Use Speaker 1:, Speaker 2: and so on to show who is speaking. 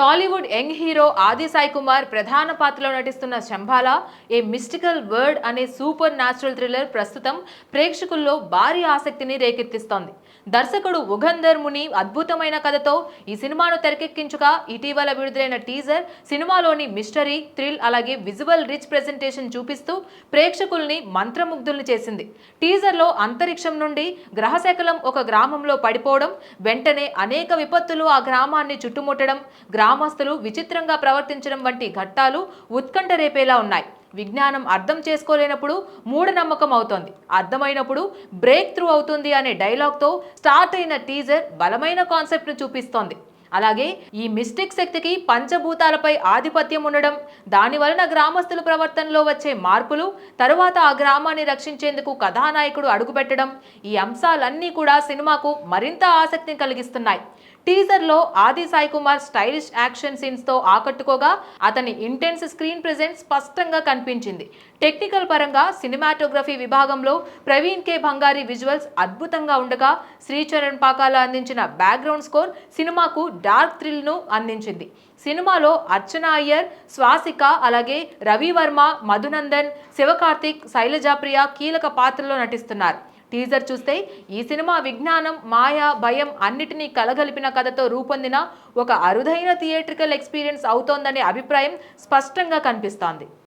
Speaker 1: Tollywood young hero ఆది సాయి కుమార్ ప్రధాన పాత్రలో నటిస్తున్న శంభాల ఏ మిస్టికల్ వర్డ్ అనే సూపర్ న్యాచురల్ థ్రిల్లర్ ప్రస్తుతం ప్రేక్షకుల్లో భారీ ఆసక్తిని రేకెత్తిస్తోంది. దర్శకుడు ఉగంధర్ ముని అద్భుతమైన కథతో ఈ సినిమాను తెరకెక్కించగా ఇటీవల విడుదలైన టీజర్ సినిమాలోని మిస్టరీ థ్రిల్ అలాగే విజువల్ రిచ్ ప్రెజెంటేషన్ చూపిస్తూ ప్రేక్షకుల్ని మంత్రముగ్ధుల్ని చేసింది. టీజర్లో అంతరిక్షం నుండి గ్రహశకలం ఒక గ్రామంలో పడిపోవడం వెంటనే అనేక విపత్తులు ఆ గ్రామాన్ని చుట్టుముట్టడం గ్రామస్తులు విచిత్రంగా ప్రవర్తించడం వంటి ఘట్టాలు ఉత్కంఠ రేపేలా ఉన్నాయి. విజ్ఞానం అర్థం చేసుకోలేనప్పుడు మూఢనమ్మకం అవుతోంది. అర్థమైనప్పుడు బ్రేక్ త్రూ అవుతుంది అనే డైలాగ్తో స్టార్ట్ అయిన టీజర్ బలమైన కాన్సెప్ట్ను చూపిస్తోంది. అలాగే ఈ మిస్టిక్ శక్తికి పంచభూతాలపై ఆధిపత్యం ఉండడం దాని వలన గ్రామస్తుల ప్రవర్తనలో వచ్చే మార్పులు తరువాత ఆ గ్రామాన్ని రక్షించేందుకు కథానాయకుడు అడుగుపెట్టడం ఈ అంశాలన్నీ కూడా సినిమాకు మరింత ఆసక్తిని కలిగిస్తున్నాయి. టీజర్లో ఆది సాయి కుమార్ స్టైలిష్ యాక్షన్ సీన్స్తో ఆకట్టుకోగా అతని ఇంటెన్స్ స్క్రీన్ ప్రెజెన్స్ స్పష్టంగా కనిపించింది. టెక్నికల్ పరంగా సినిమాటోగ్రఫీ విభాగంలో ప్రవీణ్ కే. బంగారి విజువల్స్ అద్భుతంగా ఉండగా శ్రీచరణ్ పాకాల అందించిన బ్యాక్గ్రౌండ్ స్కోర్ సినిమాకు డార్క్ థ్రిల్ను అందించింది. సినిమాలో అర్చన అయ్యర్ శ్వాసిక అలాగే రవివర్మ మధునందన్ శివకార్తిక్ శైలజాప్రియ కీలక పాత్రలో నటిస్తున్నారు. టీజర్ చూస్తే ఈ సినిమా విజ్ఞానం మాయ భయం అన్నిటినీ కలగలిపిన కథతో రూపొందిన ఒక అరుదైన థియేట్రికల్ ఎక్స్పీరియన్స్ అవుతోందనే అభిప్రాయం స్పష్టంగా కనిపిస్తోంది.